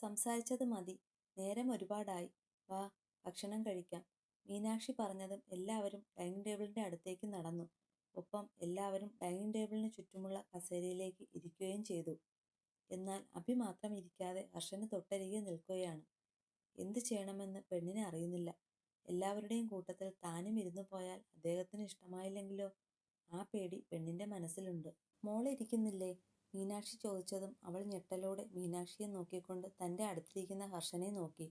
സംസാരിച്ചത് മതി. നേരം ഒരുപാടായി. വാ ഭക്ഷണം കഴിക്കാം. മീനാക്ഷി പറഞ്ഞതും എല്ലാവരും ഡൈനിങ് ടേബിളിന്റെ അടുത്തേക്ക് നടന്നു. ഒപ്പം എല്ലാവരും ഡൈനിങ് ടേബിളിന് ചുറ്റുമുള്ള കസേരയിലേക്ക് ഇരിക്കുകയും ചെയ്തു. എന്നാൽ അഭി മാത്രം ഇരിക്കാതെ ഹർഷന് തൊട്ടരികെ നിൽക്കുകയാണ്. എന്ത് ചെയ്യണമെന്ന് പെണ്ണിനെ അറിയുന്നില്ല. എല്ലാവരുടെയും കൂട്ടത്തിൽ താനും ഇരുന്നു പോയാൽ അദ്ദേഹത്തിന് ഇഷ്ടമായില്ലെങ്കിലോ? ആ പേടി പെണ്ണിന്റെ മനസ്സിലുണ്ട്. മോളെ ഇരിക്കുന്നില്ലേ മീനാക്ഷി ചോദിച്ചതും അവൾ ഞെട്ടലോടെ മീനാക്ഷിയെ നോക്കിക്കൊണ്ട് തന്റെ അടുത്തിരിക്കുന്ന ഹർഷനെ നോക്കി.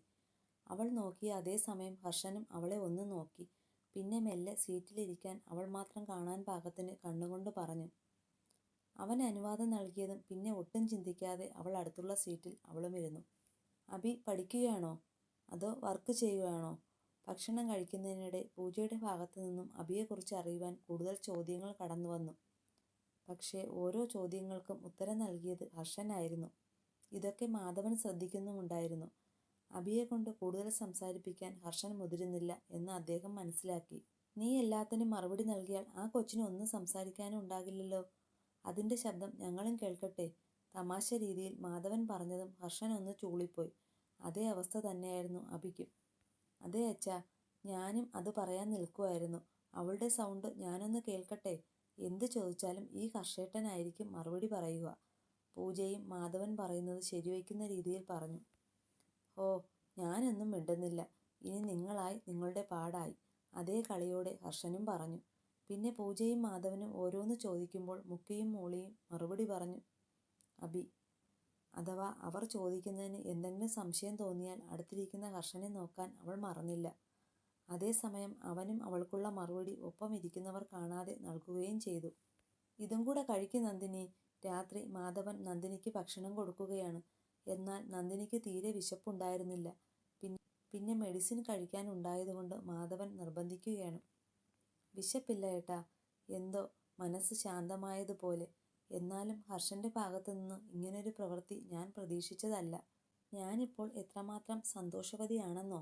അവൾ നോക്കിയ അതേ സമയം ഹർഷനും അവളെ ഒന്ന് നോക്കി. പിന്നെ മെല്ലെ സീറ്റിലിരിക്കാൻ അവൾ മാത്രം കാണാൻ പാകത്തിന് കണ്ണുകൊണ്ട് പറഞ്ഞു. അവൻ അനുവാദം നൽകിയതും പിന്നെ ഒട്ടും ചിന്തിക്കാതെ അവൾ അടുത്തുള്ള സീറ്റിൽ അവളും ഇരുന്നു. അഭി പഠിക്കുകയാണോ? അതോ വർക്ക് ചെയ്യുകയാണോ? ഭക്ഷണം കഴിക്കുന്നതിനിടെ പൂജയുടെ ഭാഗത്തു നിന്നും അബിയെക്കുറിച്ച് അറിയുവാൻ കൂടുതൽ ചോദ്യങ്ങൾ കടന്നു വന്നു പക്ഷേ ഓരോ ചോദ്യങ്ങൾക്കും ഉത്തരം നൽകിയത് ഹർഷനായിരുന്നു. ഇതൊക്കെ മാധവൻ ശ്രദ്ധിക്കുന്നുമുണ്ടായിരുന്നു. അഭിയെ കൊണ്ട് കൂടുതൽ സംസാരിപ്പിക്കാൻ ഹർഷൻ മുതിരുന്നില്ല എന്ന് അദ്ദേഹം മനസ്സിലാക്കി. നീ എല്ലാത്തിനും മറുപടി നൽകിയാൽ ആ കൊച്ചിന് ഒന്നും സംസാരിക്കാനും ഉണ്ടാകില്ലല്ലോ. അതിന്റെ ശബ്ദം ഞങ്ങളും കേൾക്കട്ടെ തമാശ രീതിയിൽ മാധവൻ പറഞ്ഞതും ഹർഷൻ ഒന്ന് ചൂളിപ്പോയി. അതേ അവസ്ഥ തന്നെയായിരുന്നു അഭിക്കും അതേ അച്ഛാ ഞാനും അത് പറയാൻ നിൽക്കുമായിരുന്നു അവളുടെ സൗണ്ട് ഞാനൊന്ന് കേൾക്കട്ടെ? എന്ത് ചോദിച്ചാലും ഈ കർഷേട്ടനായിരിക്കും മറുപടി പറയുക. പൂജയും മാധവൻ പറയുന്നത് ശരിവയ്ക്കുന്ന രീതിയിൽ പറഞ്ഞു. ഓ ഞാനൊന്നും മിണ്ടുന്നില്ല. ഇനി നിങ്ങളായി നിങ്ങളുടെ പാടായി. അതേ കളിയോടെ ഹർഷനും പറഞ്ഞു. പിന്നെ പൂജയും മാധവനും ഓരോന്ന് ചോദിക്കുമ്പോൾ മുക്കിയും മൂളിയും മറുപടി പറഞ്ഞു. അബി അഥവാ അവർ ചോദിക്കുന്നതിന് എന്തെങ്കിലും സംശയം തോന്നിയാൽ അടുത്തിരിക്കുന്ന ഹർഷനെ നോക്കാൻ അവൾ മറന്നില്ല. അതേസമയം അവനും അവൾക്കുള്ള മറുപടി ഒപ്പം ഇരിക്കുന്നവർ കാണാതെ നൽകുകയും ചെയ്തു. ഇതും കൂടെ കഴിക്കും നന്ദിനി. രാത്രി മാധവൻ നന്ദിനിക്ക് ഭക്ഷണം കൊടുക്കുകയാണ്. എന്നാൽ നന്ദിനിക്ക് തീരെ വിശപ്പുണ്ടായിരുന്നില്ല. പിന്നെ പിന്നെ മെഡിസിൻ കഴിക്കാൻ ഉണ്ടായതുകൊണ്ട് മാധവൻ നിർബന്ധിക്കുകയാണ്. വിശപ്പില്ല ഏട്ടാ. എന്തോ മനസ്സ് ശാന്തമായതുപോലെ. എന്നാലും ഹർഷന്റെ ഭാഗത്തു നിന്ന് ഇങ്ങനൊരു പ്രവൃത്തി ഞാൻ പ്രതീക്ഷിച്ചതല്ല. ഞാനിപ്പോൾ എത്രമാത്രം സന്തോഷവതിയാണെന്നോ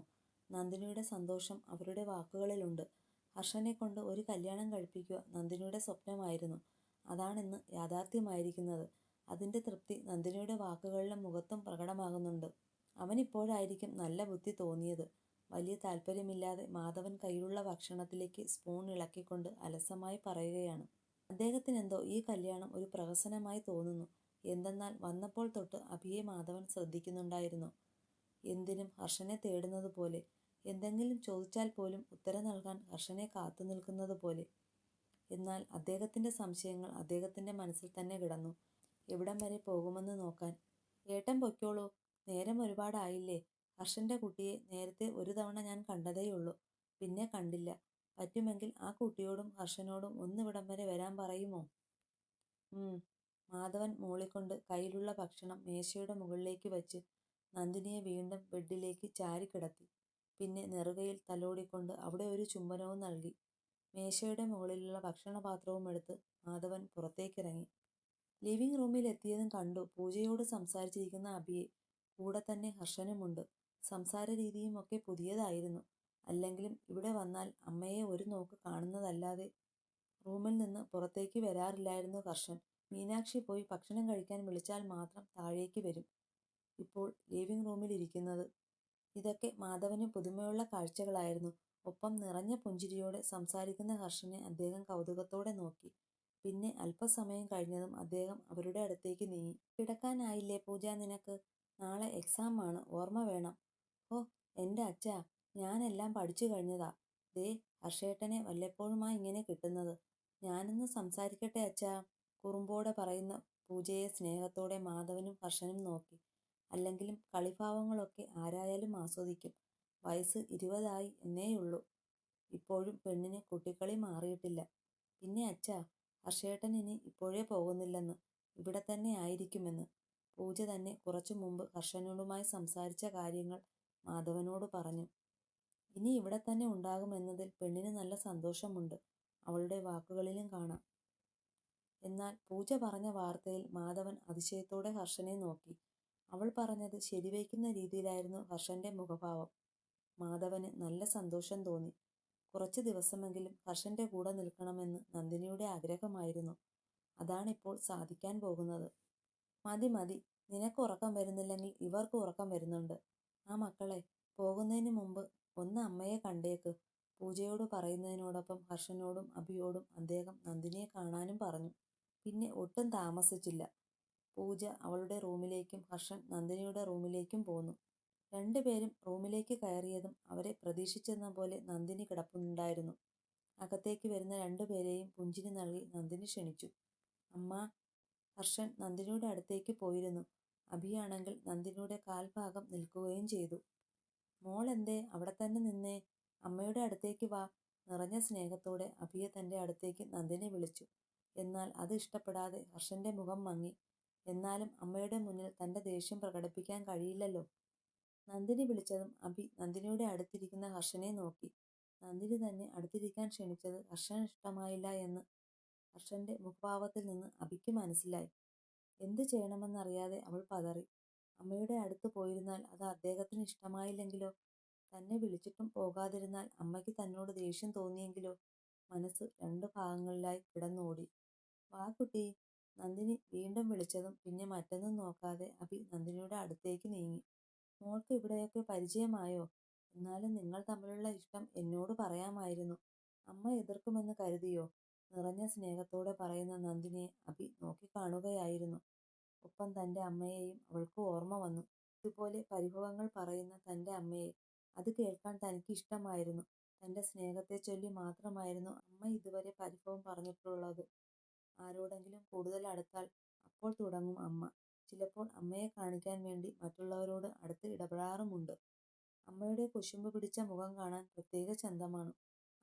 നന്ദിനിയുടെ സന്തോഷം അവരുടെ വാക്കുകളിലുണ്ട്. ഹർഷനെ കൊണ്ട് ഒരു കല്യാണം കഴിപ്പിക്കുക നന്ദിനിയുടെ സ്വപ്നമായിരുന്നു. അതാണിന്ന് യാഥാർത്ഥ്യമായിരിക്കുന്നത്. അതിന്റെ തൃപ്തി നന്ദിനിയുടെ വാക്കുകളിലും മുഖത്തും പ്രകടമാകുന്നുണ്ട്. അവനിപ്പോഴായിരിക്കും നല്ല ബുദ്ധി തോന്നിയത്. വലിയ താല്പര്യമില്ലാതെ മാധവൻ കയ്യിലുള്ള ഭക്ഷണത്തിലേക്ക് സ്പൂൺ ഇളക്കിക്കൊണ്ട് അലസമായി പറയുകയാണ്. അദ്ദേഹത്തിനെന്തോ ഈ കല്യാണം ഒരു പ്രഹസനമായി തോന്നുന്നു. എന്തെന്നാൽ വന്നപ്പോൾ തൊട്ട് അഭിയെ മാധവൻ ശ്രദ്ധിക്കുന്നുണ്ടായിരുന്നു. എന്തിനും ഹർഷനെ തേടുന്നത് പോലെ എന്തെങ്കിലും ചോദിച്ചാൽ പോലും ഉത്തരം നൽകാൻ ഹർഷനെ കാത്തു നിൽക്കുന്നത് പോലെ. എന്നാൽ അദ്ദേഹത്തിന്റെ സംശയങ്ങൾ അദ്ദേഹത്തിന്റെ മനസ്സിൽ തന്നെ കിടന്നു. എവിടം വരെ പോകുമെന്ന് നോക്കാൻ. ഏട്ടൻ പൊയ്ക്കോളൂ. നേരം ഒരുപാടായില്ലേ. ഹർഷന്റെ കുട്ടിയെ നേരത്തെ ഒരു തവണ ഞാൻ കണ്ടതേയുള്ളൂ. പിന്നെ കണ്ടില്ല. പറ്റുമെങ്കിൽ ആ കുട്ടിയോടും ഹർഷനോടും ഒന്നിവിടം വരെ വരാൻ പറയുമോ? മാധവൻ മൂളിക്കൊണ്ട് കയ്യിലുള്ള ഭക്ഷണം മേശയുടെ മുകളിലേക്ക് വച്ച് നന്ദിനിയെ വീണ്ടും ബെഡിലേക്ക് ചാരിക്കിടത്തി. പിന്നെ നെറുകയിൽ തലോടിക്കൊണ്ട് അവിടെ ഒരു ചുംബനവും നൽകി. മേശയുടെ മുകളിലുള്ള ഭക്ഷണപാത്രവും എടുത്ത് മാധവൻ പുറത്തേക്കിറങ്ങി. ലിവിംഗ് റൂമിൽ എത്തിയതും കണ്ടു പൂജയോട് സംസാരിച്ചിരിക്കുന്ന അബിയെ. കൂടെ തന്നെ ഹർഷനുമുണ്ട്. സംസാര രീതിയും ഒക്കെ പുതിയതായിരുന്നു. അല്ലെങ്കിലും ഇവിടെ വന്നാൽ അമ്മയെ ഒരു നോക്ക് കാണുന്നതല്ലാതെ. റൂമിൽ നിന്ന് പുറത്തേക്ക് വരാറില്ലായിരുന്നു ഹർഷൻ. മീനാക്ഷി പോയി ഭക്ഷണം കഴിക്കാൻ വിളിച്ചാൽ മാത്രം താഴേക്ക് വരും. ഇപ്പോൾ ലിവിംഗ് റൂമിൽ ഇരിക്കുന്നത് ഇതൊക്കെ മാധവന് പുതുമയുള്ള കാഴ്ചകളായിരുന്നു. ഒപ്പം നിറഞ്ഞ പുഞ്ചിരിയോടെ സംസാരിക്കുന്ന ഹർഷനെ അദ്ദേഹം കൗതുകത്തോടെ നോക്കി. പിന്നെ അല്പസമയം കഴിഞ്ഞതും അദ്ദേഹം അവരുടെ അടുത്തേക്ക് നീങ്ങി. കിടക്കാനായില്ലേ പൂജ നിനക്ക്? നാളെ എക്സാം ആണ്. ഓർമ്മ വേണം. ഓ എന്റെ അച്ഛാ ഞാനെല്ലാം പഠിച്ചു കഴിഞ്ഞതാ. ദേ ഹർഷേട്ടനെ വല്ലപ്പോഴുമാ ഇങ്ങനെ കിട്ടുന്നത്. ഞാനൊന്ന് സംസാരിക്കട്ടെ അച്ഛാ? കുറുമ്പോടെ പറയുന്ന പൂജയെ സ്നേഹത്തോടെ മാധവനും ഹർഷനും നോക്കി. അല്ലെങ്കിലും കളിഭാവങ്ങളൊക്കെ ആരായാലും ആസ്വദിക്കും. വയസ്സ് ഇരുപതായി എന്നേയുള്ളൂ ഇപ്പോഴും പെണ്ണിന് കുട്ടിക്കളി മാറിയിട്ടില്ല. പിന്നെ അച്ഛാ ഹർഷേട്ടൻ ഇനി ഇപ്പോഴേ പോകുന്നില്ലെന്ന്. ഇവിടെ തന്നെ ആയിരിക്കുമെന്ന്. പൂജ തന്നെ കുറച്ചു മുമ്പ് ഹർഷനോടുമായി സംസാരിച്ച കാര്യങ്ങൾ മാധവനോട് പറഞ്ഞു. ഇനി ഇവിടെ തന്നെ ഉണ്ടാകുമെന്നതിൽ പെണ്ണിന് നല്ല സന്തോഷമുണ്ട്. അവളുടെ വാക്കുകളിലും കാണാം. എന്നാൽ പൂജ പറഞ്ഞ വാർത്തയിൽ മാധവൻ അതിശയത്തോടെ ഹർഷനെ നോക്കി. അവൾ പറഞ്ഞത് ശരിവയ്ക്കുന്ന രീതിയിലായിരുന്നു ഹർഷന്റെ മുഖഭാവം. മാധവന് നല്ല സന്തോഷം തോന്നി. കുറച്ചു ദിവസമെങ്കിലും ഹർഷന്റെ കൂടെ നിൽക്കണമെന്ന് നന്ദിനിയുടെ ആഗ്രഹമായിരുന്നു. അതാണിപ്പോൾ സാധിക്കാൻ പോകുന്നത്. മതി മതി. നിനക്ക് ഉറക്കം വരുന്നില്ലെങ്കിൽ ഇവർക്ക് ഉറക്കം വരുന്നുണ്ട്. ആ മക്കളെ പോകുന്നതിന് മുമ്പ് ഒന്ന് അമ്മയെ കണ്ടേക്ക്. പൂജയോട് പറയുന്നതിനോടൊപ്പം ഹർഷനോടും അഭിയോടും അദ്ദേഹം നന്ദിനിയെ കാണാനും പറഞ്ഞു. പിന്നെ ഒട്ടും താമസിച്ചില്ല. പൂജ അവളുടെ റൂമിലേക്കും ഹർഷൻ നന്ദിനിയുടെ റൂമിലേക്കും പോന്നു. രണ്ടുപേരും റൂമിലേക്ക് കയറിയതും അവരെ പ്രതീക്ഷിച്ചെന്ന പോലെ നന്ദിനി കിടപ്പുണ്ടായിരുന്നു. അകത്തേക്ക് വരുന്ന രണ്ടുപേരെയും പുഞ്ചിരി നൽകി നന്ദിനി ക്ഷണിച്ചു. അമ്മ ഹർഷൻ നന്ദിനിയുടെ അടുത്തേക്ക് പോയിരുന്നു. അഭിയാണെങ്കിൽ നന്ദിനിയുടെ കാൽഭാഗം നിൽക്കുകയും ചെയ്തു. മോൾ എന്തേ അവിടെ തന്നെ നിന്നേ. അമ്മയുടെ അടുത്തേക്ക് വാ. നിറഞ്ഞ സ്നേഹത്തോടെ അഭിയെ തന്റെ അടുത്തേക്ക് നന്ദിനി വിളിച്ചു. എന്നാൽ അത് ഇഷ്ടപ്പെടാതെ ഹർഷന്റെ മുഖം മങ്ങി. എന്നാലും അമ്മയുടെ മുന്നിൽ തന്റെ ദേഷ്യം പ്രകടിപ്പിക്കാൻ കഴിയില്ലല്ലോ. നന്ദിനി വിളിച്ചതും അഭി നന്ദിനിയുടെ അടുത്തിരിക്കുന്ന ഹർഷനെ നോക്കി. നന്ദിനി തന്നെ അടുത്തിരിക്കാൻ ക്ഷണിച്ചത് ഹർഷന് ഇഷ്ടമായില്ല എന്ന് ഹർഷന്റെ മുഖഭാവത്തിൽ നിന്ന് അഭിക്ക് മനസ്സിലായി. എന്തു ചെയ്യണമെന്നറിയാതെ അവൾ പതറി. അമ്മയുടെ അടുത്ത് പോയിരുന്നാൽ അത് അദ്ദേഹത്തിന് ഇഷ്ടമായില്ലെങ്കിലോ? തന്നെ വിളിച്ചിട്ടും പോകാതിരുന്നാൽ അമ്മയ്ക്ക് തന്നോട് ദേഷ്യം തോന്നിയെങ്കിലോ? മനസ്സ് രണ്ടു ഭാഗങ്ങളിലായി കിടന്നോടി. വാ കുട്ടി. നന്ദിനി വീണ്ടും വിളിച്ചതും പിന്നെ മറ്റൊന്നും നോക്കാതെ അഭി നന്ദിനിയുടെ അടുത്തേക്ക് നീങ്ങി. മോൾക്ക് ഇവിടെയൊക്കെ പരിചയമായോ? എന്നാലും നിങ്ങൾ തമ്മിലുള്ള ഇഷ്ടം എന്നോട് പറയാമായിരുന്നു. അമ്മ എതിർക്കുമെന്ന് കരുതിയോ? നിറഞ്ഞ സ്നേഹത്തോടെ പറയുന്ന നന്ദിനിയെ അഭി നോക്കിക്കാണുകയായിരുന്നു ഒപ്പം തന്റെ അമ്മയെയും അവൾക്ക് ഓർമ്മ വന്നു. ഇതുപോലെ പരിഭവങ്ങൾ പറയുന്ന തന്റെ അമ്മയെ അത് കേൾക്കാൻ തനിക്ക് ഇഷ്ടമായിരുന്നു. തന്റെ സ്നേഹത്തെ ചൊല്ലി മാത്രമായിരുന്നു അമ്മ ഇതുവരെ പരിഭവം പറഞ്ഞിട്ടുള്ളത്. ആരോടെങ്കിലും കൂടുതൽ അടുത്താൽ അപ്പോൾ തുടങ്ങും അമ്മ. ചിലപ്പോൾ അമ്മയെ കാണിക്കാൻ വേണ്ടി മറ്റുള്ളവരോട് അടുത്ത് ഇടപെടാറുമുണ്ട്. അമ്മയുടെ കുശുമ്പ് പിടിച്ച മുഖം കാണാൻ പ്രത്യേക ചന്തമാണ്.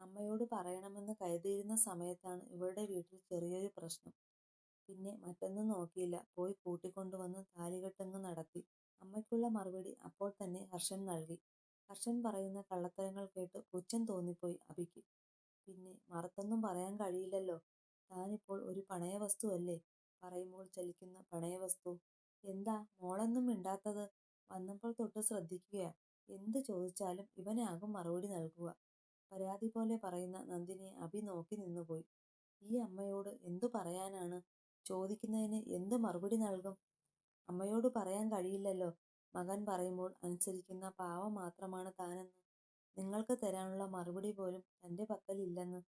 അമ്മയോട് പറയണമെന്ന് കരുതിയിരുന്ന സമയത്താണ് ഇവരുടെ വീട്ടിൽ ചെറിയൊരു പ്രശ്നം. പിന്നെ മറ്റൊന്നും നോക്കിയില്ല. പോയി കൂട്ടിക്കൊണ്ടുവന്ന് താലികെട്ടങ്ങ് നടത്തി. അമ്മയ്ക്കുള്ള മറുപടി അപ്പോൾ തന്നെ ഹർഷൻ നൽകി. ഹർഷൻ പറയുന്ന കള്ളത്തരങ്ങൾ കേട്ട് പുച്ഛം തോന്നിപ്പോയി അഭിക്ക് പിന്നെ മറുത്തൊന്നും പറയാൻ കഴിയില്ലല്ലോ. താനിപ്പോൾ ഒരു പണയവസ്തു അല്ലേ? പറയുമ്പോൾ ചലിക്കുന്ന പണയവസ്തു എന്താ മോളൊന്നും മിണ്ടാത്തത്? വന്നപ്പോൾ തൊട്ട് ശ്രദ്ധിക്കുക എന്ത് ചോദിച്ചാലും ഇവനാകും മറുപടി നൽകുക. പരാതി പോലെ പറയുന്ന നന്ദിനെ അഭി നോക്കി നിന്നുപോയി. ഈ അമ്മയോട് എന്തു പറയാനാണ്? ചോദിക്കുന്നതിന് എന്ത് മറുപടി നൽകും? അമ്മയോട് പറയാൻ കഴിയില്ലല്ലോ. മകൻ പറയുമ്പോൾ അനുസരിക്കുന്ന പാവം മാത്രമാണ് താനെന്ന്. നിങ്ങൾക്ക് തരാനുള്ള മറുപടി പോലും തന്റെ പക്കലില്ലെന്ന്.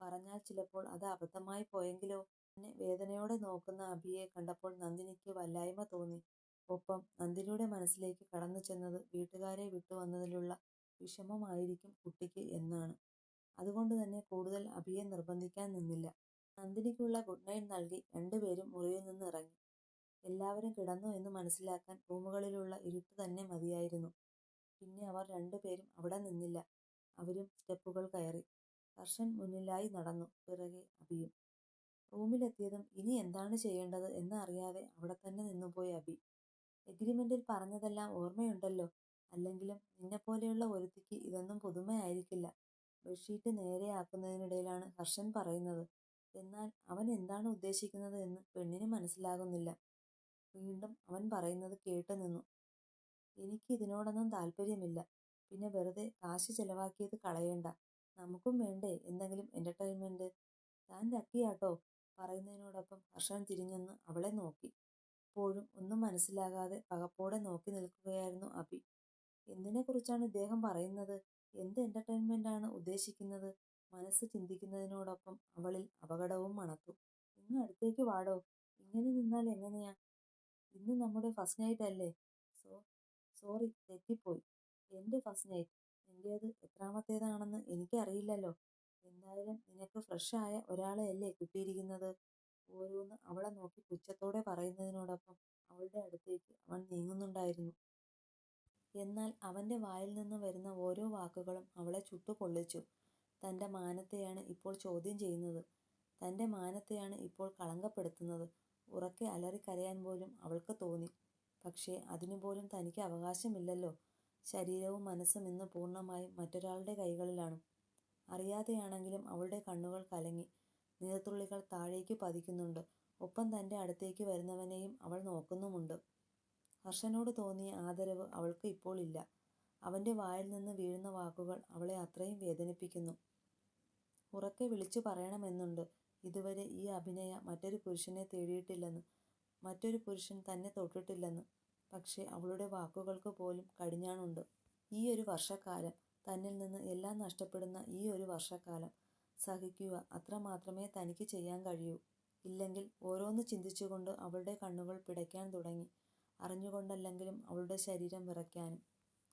പറഞ്ഞാൽ ചിലപ്പോൾ അത് അബദ്ധമായി പോയെങ്കിലോ? എന്നെ വേദനയോടെ നോക്കുന്ന അഭിയെ കണ്ടപ്പോൾ നന്ദിനിക്ക് വല്ലായ്മ തോന്നി. ഒപ്പം നന്ദിനിയുടെ മനസ്സിലേക്ക് കടന്നു ചെന്നത് വീട്ടുകാരെ വിട്ടുവന്നതിലുള്ള വിഷമമായിരിക്കും കുട്ടിക്ക് എന്നാണ്. അതുകൊണ്ട് തന്നെ കൂടുതൽ അഭിയെ നിർബന്ധിക്കാൻ നിന്നില്ല. നന്ദിനിക്കുള്ള ഗുഡ് നൈറ്റ് നൽകി രണ്ടുപേരും മുറിയിൽ നിന്ന് ഇറങ്ങി. എല്ലാവരും കിടന്നു എന്ന് മനസ്സിലാക്കാൻ റൂമുകളിലുള്ള ഇരുട്ട് തന്നെ മതിയായിരുന്നു. പിന്നെ അവർ രണ്ടുപേരും അവിടെ നിന്നില്ല. അവരും സ്റ്റെപ്പുകൾ കയറി. ഹർഷൻ മുന്നിലായി നടന്നു. പിറകെ അബിയും. റൂമിലെത്തിയതും ഇനി എന്താണ് ചെയ്യേണ്ടത് എന്ന് അറിയാതെ അവിടെ തന്നെ നിന്നുപോയി അഭി എഗ്രിമെന്റിൽ പറഞ്ഞതെല്ലാം ഓർമ്മയുണ്ടല്ലോ. അല്ലെങ്കിലും നിന്നെപ്പോലെയുള്ള ഒരുത്തിക്ക് ഇതൊന്നും പുതുമയായിരിക്കില്ല. ബെഡ്ഷീറ്റ് നേരെയാക്കുന്നതിനിടയിലാണ് ഹർഷൻ പറയുന്നത്. എന്നാൽ അവൻ എന്താണ് ഉദ്ദേശിക്കുന്നത് എന്ന് പെണ്ണിന് മനസ്സിലാകുന്നില്ല. വീണ്ടും അവൻ പറയുന്നത് കേട്ടു നിന്നു. എനിക്ക് ഇതിനോടൊന്നും താല്പര്യമില്ല. പിന്നെ വെറുതെ കാശ് ചെലവാക്കിയത് കളയണ്ട. നമുക്കും വേണ്ടേ? എന്തെങ്കിലും എന്റർടൈൻമെന്റ് താൻ ലക്കിയാട്ടോ പറയുന്നതിനോടൊപ്പം ഹർഷൻ തിരിഞ്ഞൊന്ന് അവളെ നോക്കി. അപ്പോഴും ഒന്നും മനസ്സിലാകാതെ പകപ്പോടെ നോക്കി നിൽക്കുകയായിരുന്നു അഭി. എന്തിനെക്കുറിച്ചാണ് ഇദ്ദേഹം പറയുന്നത്? എന്ത് എന്റർടൈൻമെന്റ് ആണ് ഉദ്ദേശിക്കുന്നത്? മനസ്സ് ചിന്തിക്കുന്നതിനോടൊപ്പം അവളിൽ അപകടവും മണത്തു ഇന്ന് അടുത്തേക്ക് വാടോ? ഇങ്ങനെ നിന്നാൽ എങ്ങനെയാ? ഇന്ന് നമ്മുടെ ഫസ്റ്റ് നൈറ്റ് അല്ലേ? സോ സോറി തെറ്റിപ്പോയി. എന്റെ ഫസ്റ്റ് നൈറ്റ് നിന്റേത് എത്രാമത്തേതാണെന്ന് എനിക്കറിയില്ലല്ലോ. എന്തായാലും നിനക്ക് ഫ്രഷ് ആയ ഒരാളെയല്ലേ കിട്ടിയിരിക്കുന്നത്? ഓരോന്ന് അവളെ നോക്കി പുച്ഛത്തോടെ പറയുന്നതിനോടൊപ്പം അവളുടെ അടുത്തേക്ക് അവൻ നീങ്ങുന്നുണ്ടായിരുന്നു. എന്നാൽ അവന്റെ വായിൽ നിന്ന് വരുന്ന ഓരോ വാക്കുകളും അവളെ ചുട്ടുപൊള്ളിച്ചു. തന്റെ മാനത്തെയാണ് ഇപ്പോൾ ചോദ്യം ചെയ്യുന്നത്. തന്റെ മാനത്തെയാണ് ഇപ്പോൾ കളങ്കപ്പെടുത്തുന്നത്. ഉറക്കെ അലറി കരയാൻ പോലും അവൾക്ക് തോന്നി. പക്ഷേ അതിനുപോലും തനിക്ക് അവകാശമില്ലല്ലോ. ശരീരവും മനസ്സും ഇന്ന് പൂർണമായും മറ്റൊരാളുടെ കൈകളിലാണ്. അറിയാതെയാണെങ്കിലും അവളുടെ കണ്ണുകൾ കലങ്ങി നീർത്തുള്ളികൾ താഴേക്ക് പതിക്കുന്നുണ്ട്. ഒപ്പം തന്റെ അടുത്തേക്ക് വരുന്നവനെയും അവൾ നോക്കുന്നുമുണ്ട്. ഹർഷനോട് തോന്നിയ ആദരവ് അവൾക്ക് ഇപ്പോൾ ഇല്ല. അവന്റെ വായിൽ നിന്ന് വീഴുന്ന വാക്കുകൾ അവളെ അത്രയും വേദനിപ്പിക്കുന്നു. ഉറക്കെ വിളിച്ചു പറയണമെന്നുണ്ട്. ഇതുവരെ ഈ അഭിനയ മറ്റൊരു പുരുഷനെ തേടിയിട്ടില്ലെന്ന് മറ്റൊരു പുരുഷൻ തന്നെ തൊട്ടിട്ടില്ലെന്ന്. പക്ഷേ അവളുടെ വാക്കുകൾക്ക് പോലും കടിഞ്ഞാണുണ്ട്. ഈ ഒരു വർഷക്കാലം, തന്നിൽ നിന്ന് എല്ലാം നഷ്ടപ്പെടുന്ന ഈ ഒരു വർഷക്കാലം സഹിക്കുക അത്ര മാത്രമേ തനിക്ക് ചെയ്യാൻ കഴിയൂ. ഇല്ലെങ്കിൽ ഓരോന്ന് ചിന്തിച്ചുകൊണ്ട് അവളുടെ കണ്ണുകൾ പിടയ്ക്കാൻ തുടങ്ങി. അറിഞ്ഞുകൊണ്ടല്ലെങ്കിലും അവളുടെ ശരീരം വിറയ്ക്കാനും.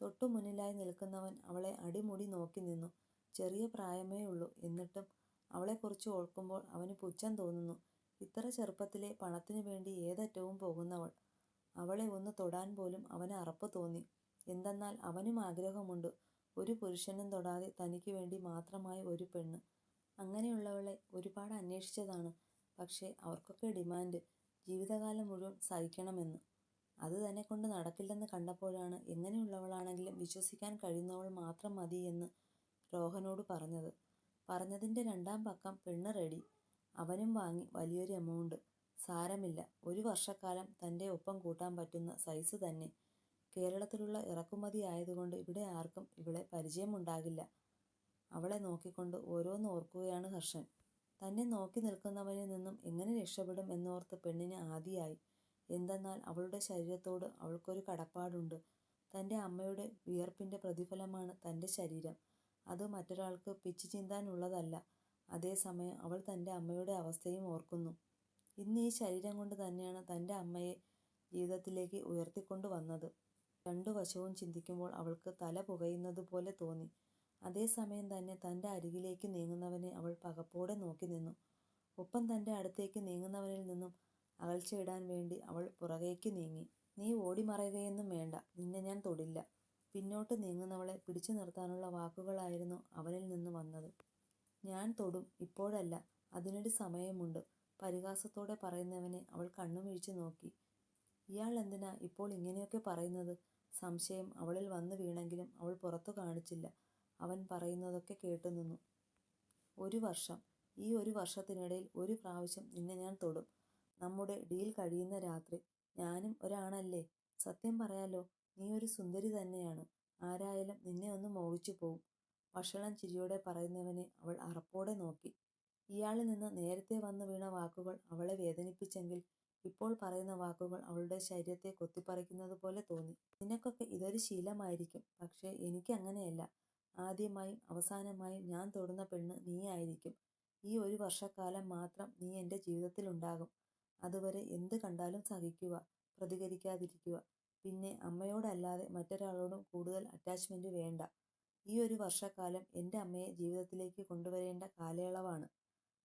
തൊട്ടു മുന്നിലായി നിൽക്കുന്നവൻ അവളെ അടിമുടി നോക്കി നിന്നു. ചെറിയ പ്രായമേ ഉള്ളൂ എന്നിട്ടും അവളെക്കുറിച്ച് ഓർക്കുമ്പോൾ അവന് പുച്ഛം തോന്നുന്നു. ഇത്ര ചെറുപ്പത്തിലെ പണത്തിനു വേണ്ടി ഏതറ്റവും പോകുന്നവൾ. അവളെ ഒന്ന് തൊടാൻ പോലും അവന് അറപ്പ് തോന്നി. എന്തെന്നാൽ അവനും ആഗ്രഹമുണ്ട്. ഒരു പുരുഷനും തൊടാതെ തനിക്ക് വേണ്ടി മാത്രമായി ഒരു പെണ്ണ്. അങ്ങനെയുള്ളവളെ ഒരുപാട് അന്വേഷിച്ചതാണ്. പക്ഷേ അവർക്കൊക്കെ ഡിമാൻഡ്, ജീവിതകാലം മുഴുവൻ സഹിക്കണമെന്ന്. അത് തന്നെ കൊണ്ട് നടക്കില്ലെന്ന് കണ്ടപ്പോഴാണ് എങ്ങനെയുള്ളവളാണെങ്കിലും വിശ്വസിക്കാൻ കഴിയുന്നവൾ മാത്രം മതി എന്ന് രോഹനോട് പറഞ്ഞത്. പറഞ്ഞതിന്റെ രണ്ടാം പക്കം പെണ്ണ് റെഡി. അവനും വാങ്ങി വലിയൊരു എമൗണ്ട്. സാരമില്ല, ഒരു വർഷക്കാലം തന്റെ ഒപ്പം കൂട്ടാൻ പറ്റുന്ന സൈസ് തന്നെ. കേരളത്തിലുള്ള ഇറക്കുമതി ആയതുകൊണ്ട് ഇവിടെ ആർക്കും ഇവളെ പരിചയമുണ്ടാകില്ല. അവളെ നോക്കിക്കൊണ്ട് ഓരോന്ന് ഓർക്കുകയാണ് ഹർഷൻ. തന്നെ നോക്കി നിൽക്കുന്നവനിൽ നിന്നും എങ്ങനെ രക്ഷപ്പെടും എന്നോർത്ത് പെണ്ണിന് ആദിയായി എന്തെന്നാൽ അവളുടെ ശരീരത്തോട് അവൾക്കൊരു കടപ്പാടുണ്ട്. തന്റെ അമ്മയുടെ വിയർപ്പിന്റെ പ്രതിഫലമാണ് തന്റെ ശരീരം. അത് മറ്റൊരാൾക്ക് പിച്ചു ചിന്താനുള്ളതല്ല അതേസമയം അതേ സമയം അവൾ തന്റെ അമ്മയുടെ അവസ്ഥയും ഓർക്കുന്നു. ഇന്ന് ഈ ശരീരം കൊണ്ട് തന്നെയാണ് തന്റെ അമ്മയെ ജീവിതത്തിലേക്ക് ഉയർത്തിക്കൊണ്ട് വന്നത്. രണ്ടു വശവും ചിന്തിക്കുമ്പോൾ അവൾക്ക് തല പുകയുന്നത് പോലെ തോന്നി. അതേ സമയം തന്നെ തന്റെ അരികിലേക്ക് നീങ്ങുന്നവനെ അവൾ പകപ്പോടെ നോക്കി നിന്നു. ഒപ്പം തന്റെ അടുത്തേക്ക് നീങ്ങുന്നവനിൽ നിന്നും അകൽച്ചയിടാൻ വേണ്ടി അവൾ പുറകേക്ക് നീങ്ങി. നീ ഓടിമറയുകയൊന്നും വേണ്ട. നിന്നെ ഞാൻ തൊടില്ല. പിന്നോട്ട് നീങ്ങുന്നവളെ പിടിച്ചു നിർത്താനുള്ള വാക്കുകളായിരുന്നു അവനിൽ നിന്ന് വന്നത്. ഞാൻ തൊടും, ഇപ്പോഴല്ല. അതിനൊരു സമയമുണ്ട്. പരിഹാസത്തോടെ പറയുന്നവനെ അവൾ കണ്ണുമിഴിച്ചു നോക്കി. ഇയാൾ എന്തിനാ ഇപ്പോൾ ഇങ്ങനെയൊക്കെ പറയുന്നത്. സംശയം അവളിൽ വന്നു വീണെങ്കിലും അവൾ പുറത്തു കാണിച്ചില്ല. അവൻ പറയുന്നതൊക്കെ കേട്ടുനിന്നു. ഒരു വർഷം. ഈ ഒരു വർഷത്തിനിടയിൽ ഒരു പ്രാവശ്യം നിന്നെ ഞാൻ തൊടും. നമ്മുടെ ഡീൽ കഴിയുന്ന രാത്രി. ഞാനും ഒരാണല്ലേ. സത്യം പറയാലോ, നീ ഒരു സുന്ദരി തന്നെയാണ്. ആരായാലും നിന്നെ ഒന്ന് മോഹിച്ചു പോവും. വഷളൻ ചിരിയോടെ പറയുന്നവനെ അവൾ അറപ്പോടെ നോക്കി. ഇയാളിൽ നിന്ന് നേരത്തെ വന്നു വീണ വാക്കുകൾ അവളെ വേദനിപ്പിച്ചെങ്കിൽ ഇപ്പോൾ പറയുന്ന വാക്കുകൾ അവളുടെ ശരീരത്തെ കൊത്തിപ്പറിക്കുന്നത് പോലെ തോന്നി. നിനക്കൊക്കെ ഇതൊരു ശീലമായിരിക്കും. പക്ഷേ എനിക്ക് അങ്ങനെയല്ല. ആദ്യമായും അവസാനമായും ഞാൻ തൊടുന്ന പെണ്ണ് നീയായിരിക്കും. ഈ ഒരു വർഷക്കാലം മാത്രം നീ എന്റെ ജീവിതത്തിലുണ്ടാകും. അതുവരെ എന്ത് കണ്ടാലും സഹിക്കുക, പ്രതികരിക്കാതിരിക്കുക. പിന്നെ അമ്മയോടല്ലാതെ മറ്റൊരാളോടും കൂടുതൽ അറ്റാച്ച്മെന്റ് വേണ്ട. ഈ ഒരു വർഷക്കാലം എന്റെ അമ്മയെ ജീവിതത്തിലേക്ക് കൊണ്ടുവരേണ്ട കാലയളവാണ്.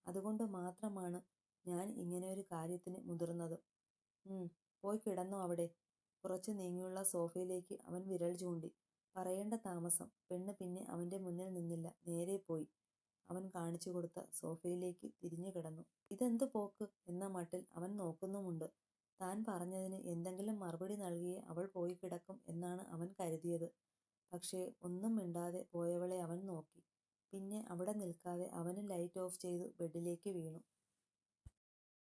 അതുകൊണ്ട് മാത്രമാണ് ഞാൻ ഇങ്ങനെ ഒരു കാര്യത്തിന് മുതിർന്നത്. പോയി കിടന്നോ അവിടെ. കുറച്ച് നീങ്ങിയുള്ള സോഫയിലേക്ക് അവൻ വിരൽ ചൂണ്ടി. പറയേണ്ട താമസം. പെണ്ണ് പിന്നെ അവന്റെ മുന്നിൽ നിന്നില്ല. നേരെ പോയി അവൻ കാണിച്ചു കാണിച്ചുകൊടുത്ത സോഫയിലേക്ക് തിരിഞ്ഞു കിടന്നു. ഇതെന്ത് പോക്ക് എന്ന മട്ടിൽ അവൻ നോക്കുന്നുമുണ്ട്. താൻ പറഞ്ഞതിന് എന്തെങ്കിലും മറുപടി നൽകിയേ അവൾ പോയി കിടക്കും എന്നാണ് അവൻ കരുതിയത്. പക്ഷേ ഒന്നും മിണ്ടാതെ പോയവളെ അവൻ നോക്കി. പിന്നെ അവിടെ നിൽക്കാതെ അവനും ലൈറ്റ് ഓഫ് ചെയ്തു ബെഡിലേക്ക് വീണു.